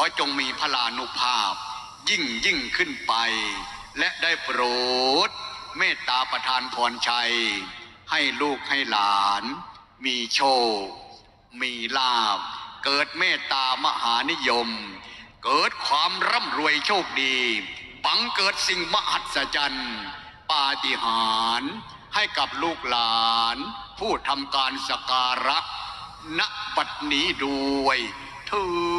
อจงมีพลานุภาพ ยิ่งยิ่งขึ้นไป และได้โปรด เมตตาประทานพรชัย ให้ลูกให้หลาน มีโชค มีลาภเกิดเมตตามหานิยม เกิดความร่ำรวยโชคดีปังเกิดสิ่งมหัศจรรย์ปาฏิหาริย์ให้กับลูกหลาน ผู้ทำการสการะณบัดนี้ด้วยทูน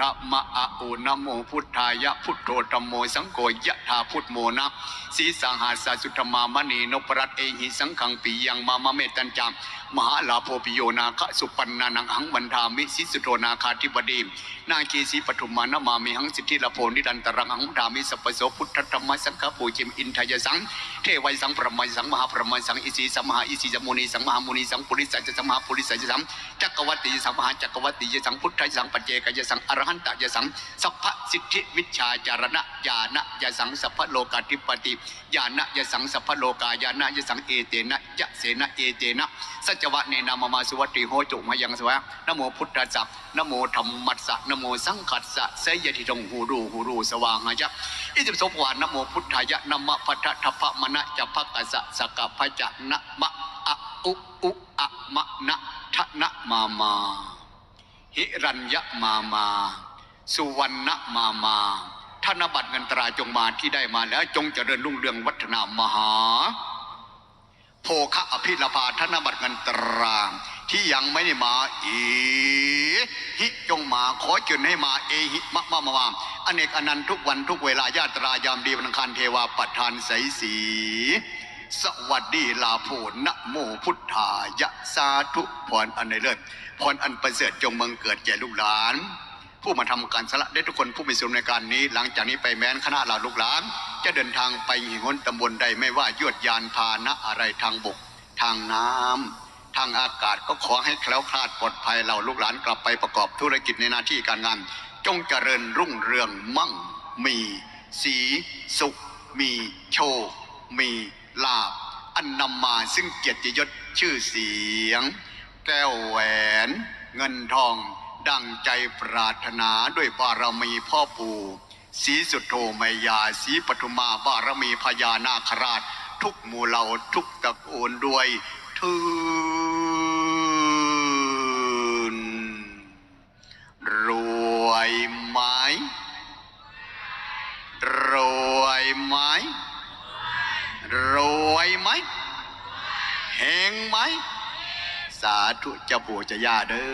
ธมะอะอุนโมพุทธายะพุทโธธรรมโมสังโฆยะธาพุทโมนะสีสังหาสาสุธรรมามณีนพรัตน์เอหิสังขังปียังมามะเมตัญจาม มหาลาโพปิโยนาคสุปันนานังหังวันทามิสิสุโธนาคาธิบดีนาคีสีปฐุมมานามามิหังสิทธิละโพนิดันตรังหังดามิสัพโสพุทธธรรมสังฆปูจิมอินทยสังเทวัยสังประมัยสังมหาประมัยสังอิสีสัมมหาอิสีสัมมุนีสังมหามุนีสังปุริสัจสัมมหาปุริสัจสังจักรวัติสังมหาจักรวัติยสังพุทธสังปัจเจกยสังอรหันตยสังสัพพสิทธิวิชาจารณะญาณยสังสัพพโลกาธิปติญาณยสังสัพพโลกายาณยสังเอเตนะยะเสนะเอเตนะสัจจวะเนนามามาสุวัติโหจุมายังสวะนโมพุทธัสสะนโมธรรมัสสะนโมสังขัสสะเสยติจงหูรูหูรูสว่างหะจะอิติปโสวานนโมพุทธายะนมะพัทธทัพมนะจะพักกะสะสกะพะจะนะมะอะอุอุอะมะนะทะนะมามาหิรัญยมามา สุวรรณมามาธนบัตรเงินตราจงมาที่ได้มาแล้วจงเจริญรุ่งเรืองวัฒนามหา โภคะอภิลาภาธนบัตรเงินตราที่ยังไม่ได้มาอีหิจงมาขอเชิญให้มาเอหิมะมะมามาอเนกอนันต์ทุกวันทุกเวลาญาตรายามดีวันอังคารเทวาประทานใสสี สวัสดีลาโพนะโมพุทธายะสาธุพรอันในเลิศพรอันประเสริฐจงบังเกิดแก่ลูกหลาน ผู้มาทำการสละได้ทุกคนผู้มีส่วนในการนี้ หลังจากนี้ไปแม้นคณะเหล่าลูกหลาน จะเดินทางไปหิงนตำบลใดไม่ว่ายวดยานพาหนะอะไรทางบก ทางน้ำทางอากาศก็ขอให้แคล้วคลาดปลอดภัยเหล่าลูกหลานกลับไปประกอบธุรกิจในหน้าที่การงาน จงเจริญรุ่งเรืองมั่งมี สี สุข มีโชคมีลาบอันนำมาซึ่งเกียรติยศชื่อเสียง แก้วแหวน เงินทอง ดังใจปรารถนาด้วยบารมีพ่อปู่สีสุโธมยาสีปทุมาบารมีพญานาคราช ทุกหมู่เหล่าทุกตระกูลด้วยทืนรวยไหมรวยไหมรวยไหมเฮงไหม สาธุ เจ้าปู่เจ้าย่าเด้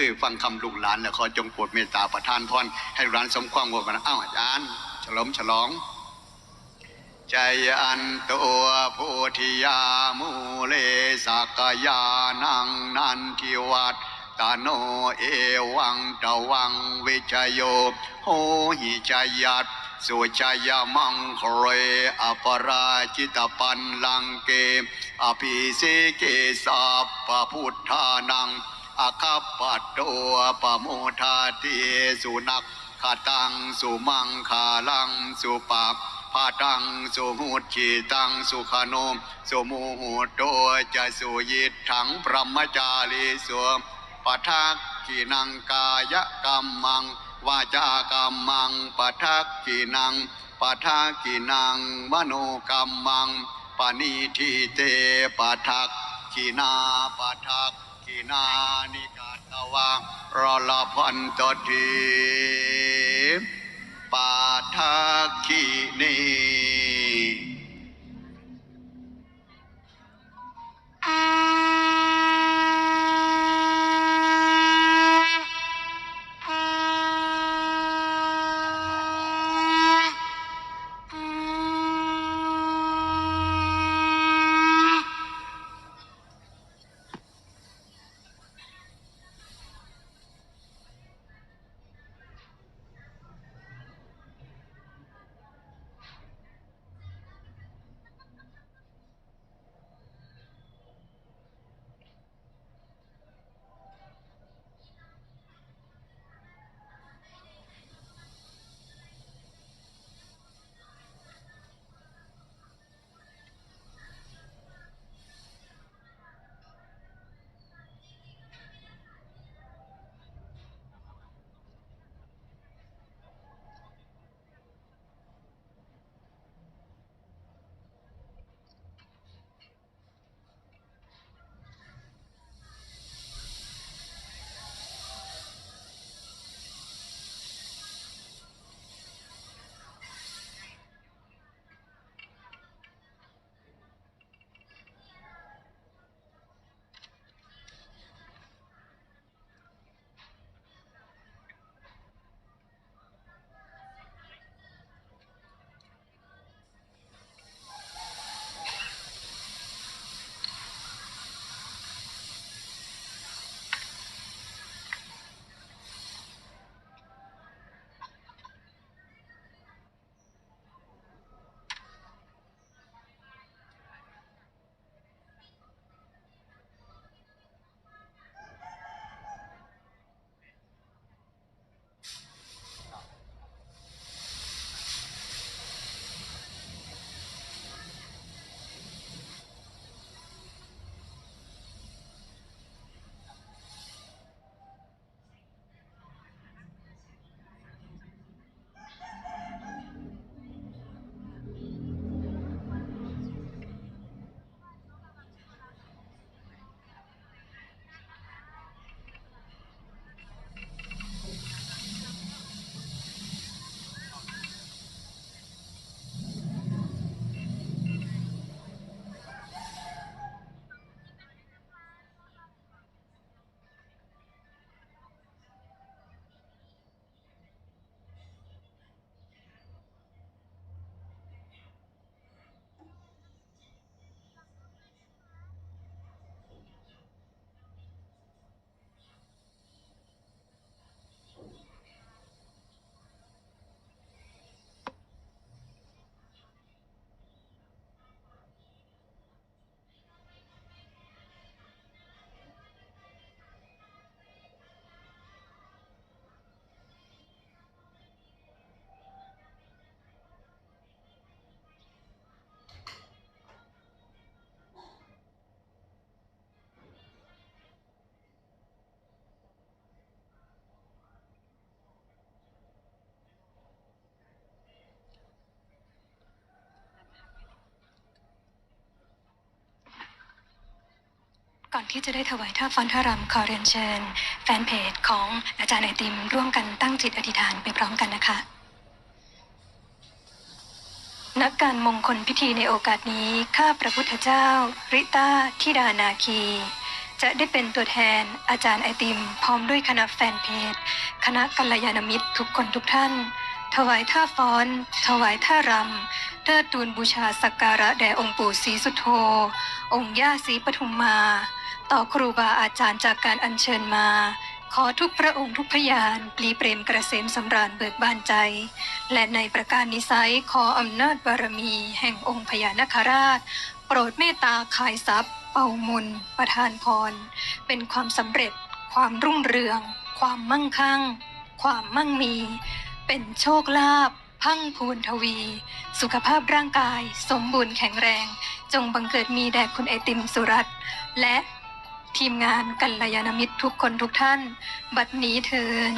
อฟังคำลูกหลานแล้วขอจงโปรดเมตตาประทานพรให้ลูกหลานสมความว่ากันอ้าวอาจารย์ฉลองฉลอง ใจอันตัวโพธิยามูเลสักยานังนันทิวัตตาโนเอวังตวังวิชโยโหหิจยัต สุชายมังคเรอปราจิตปันลังเก อภิเสเกสัพพุทธานังอาคาปัตโตปโมทาเทสุนักขตังสุมังคาลังสุปัปพาตังสุหุจิตังสุขโนมสุมุหุโตจะสุยิทังพรหมจารีสุปทักกินังกายกรรมัง วาจากรรมังปทักกินังปทักกินังมโนกรรมังปณิทิเตปะทักกินาปะทักกินานิกาตวังรลพันตทีปะทักกินี ก่อนที่จะได้ถวายท่าฟ้อนท่ารำขอเรียนเชิญ แฟนเพจของอาจารย์ไอติมร่วมกันตั้งจิตอธิษฐานไปพร้อมกันนะคะ นักการมงคลพิธีในโอกาสนี้ข้าพระพุทธเจ้า ริต้าทิดานาคี จะได้เป็นตัวแทนอาจารย์ไอติม พร้อมด้วยคณะแฟนเพจ คณะกัลยาณมิตรทุกคนทุกท่านถวายท่าฟ้อน ถวายท่ารำเทิดทูนบูชาสักการะแด่องค์ปู่ศรีสุโธ องค์ย่าศรีปทุมมา ต่อครูบาอาจารย์จากการอัญเชิญมา ขอทุกพระองค์ทุกพยานปลีเปรมกระเสมสำราญเบิกบานใจ และในประการนิสัยขออำนาจบารมี แห่งองค์พญานาคราช โปรดเมตตาขายทรัพย์ เป่ามนประทานพร เป็นความสำเร็จ ความรุ่งเรือง ความมั่งคั่ง ความมั่งมี เป็นโชคลาภพังพูนทวี สุขภาพร่างกาย สมบูรณ์แข็งแรง จงบังเกิดมีแด่คุณไอติมสุรัตและ ทีมงานกัลยาณมิตรทุกคนทุกท่าน บัดนี้เทิน